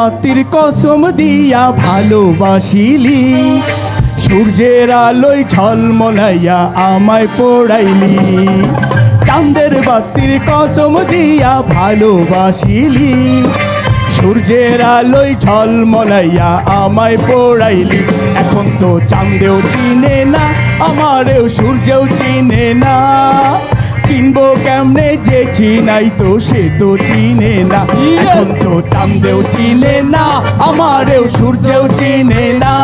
বাতির কসম দিয়া ভালোবাসিলি। সূর্যের আলোয় ঝলমলাইয়া আমায় পড়াইলি। চাঁদের বাতির কসম দিয়া ভালোবাসিলি। সূর্যের আলোয় ঝলমলাইয়া আমায় পড়াইলি। এখন তো চাঁদেও চিনে না, আমারেও সূর্যেও চিনে না। চিনবো কেমনে যে চিনাই তো সে তো চিনে না। এখন তো চামদেও চিনে না আমারেও সূর্যেও চিনে না।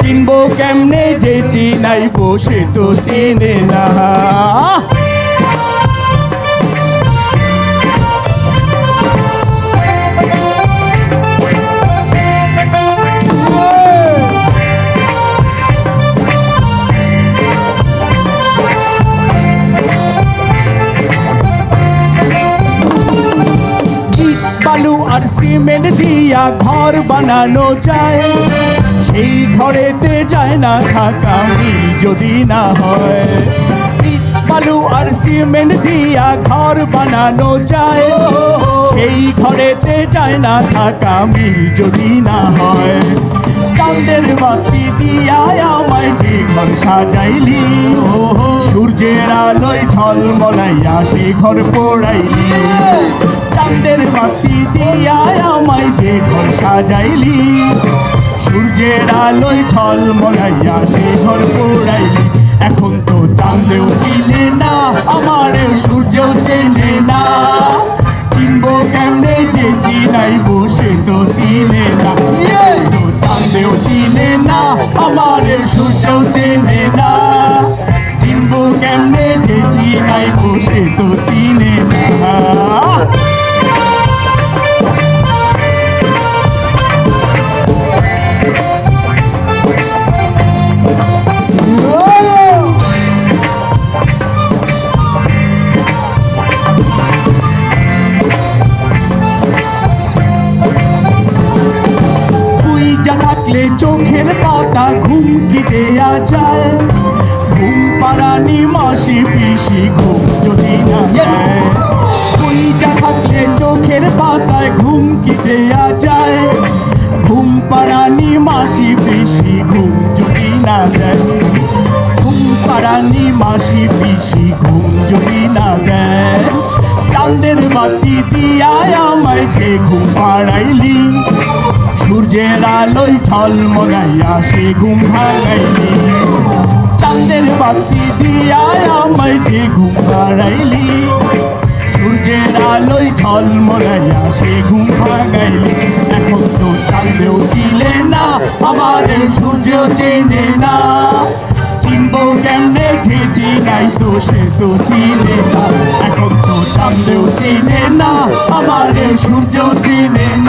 চিনবো কেমনে যে চিনাই বসে তো চিনে না। সিমেন্ট দিয়া ঘর বানানো যায়। সেই ঘরেতে যায় না থাকা যদি না হয়। বালু আর সিমেন্ট দিয়া ঘর বানানো যায়। সেই ঘরেতে যায় না থাকা যদি না হয়। চাঁদের বাতি দিয়া আমায় ঘর সাজাইলি। সূর্যের আলোয় ঝলমলাইয়া সে ঘর পোড়াইলি। চাঁদের বাতি দিয়া আমায় যে ঘর সাজাইলি। সূর্যের আলোয় ঝলমলাইয়া সে ঘর পোড়াইলি। এখন তো চাঁদেও চিনে না আমারেও সূর্যও চেনে না। চিনে না আমার সূর্য চেনে না। থাকলে চোখের পাতা ঘুম কি দেয়া যায়। ঘুম পাড়ানি মাসি পিসি ঘুম যদি না যা থাকলে চোখের পাতায় ঘুম কি দেয়া যায়। ঘুম পাড়ানি মাসি পিসি ঘুম যদি না যায় ঘুম পাড়ানি মাসি পিসি ঘুম যদি না দেয়। চাঁদের বাতি দিয়ায় আমায় যে ঘুম পাড়াইলি। সূর্যের আলোয় ঝলমলাইয়া সে ঘুম ভাগাইলি চাঁদের বাতি দিয়ায় আমায় যে ঘুম পাড়াইলি সূর্যের আলোয় ঝলমলাইয়া সে ঘুম ভাগাইলি এখন তো চাঁদেও চিলে না আমার সূর্য চেনে না। চিনবো কেমনে যে চিনাই তো, সে তো চিনে না। এখন তো চাঁদেও চিনে না আমার সূর্য চিনে না।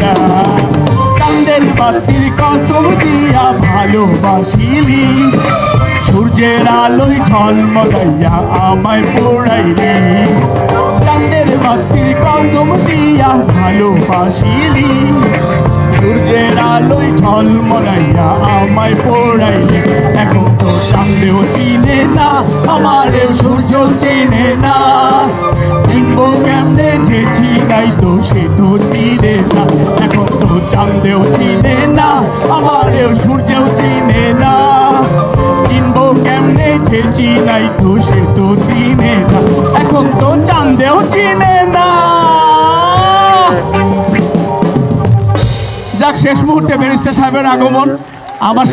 না। চাঁদের বাতির কসম দিয়া ভালোবাসিলি। সূর্যের আলোয় ঝলমলাইয়া আমায় পড়াইলি। চাঁদের বাতির কসম দিয়া ভালোবাসিলি। সূর্যের আলোয় ঝলমলাইয়া আমায় পড়াইলি। এখন তো চাঁদেও চিনে না, আমারে সূর্য চেনে না। কেমনে না এখন তো চাঁদেও চিনে না, আমারেও সূর্যেও চিনে না। চিনবো কেমনে যে চিনাই তো সে তো চিনে না। এখন তো চাঁদেও চিনে না। যাক, শেষ মুহূর্তে ব্যারিস্টার সাহেবের আগমন। আমার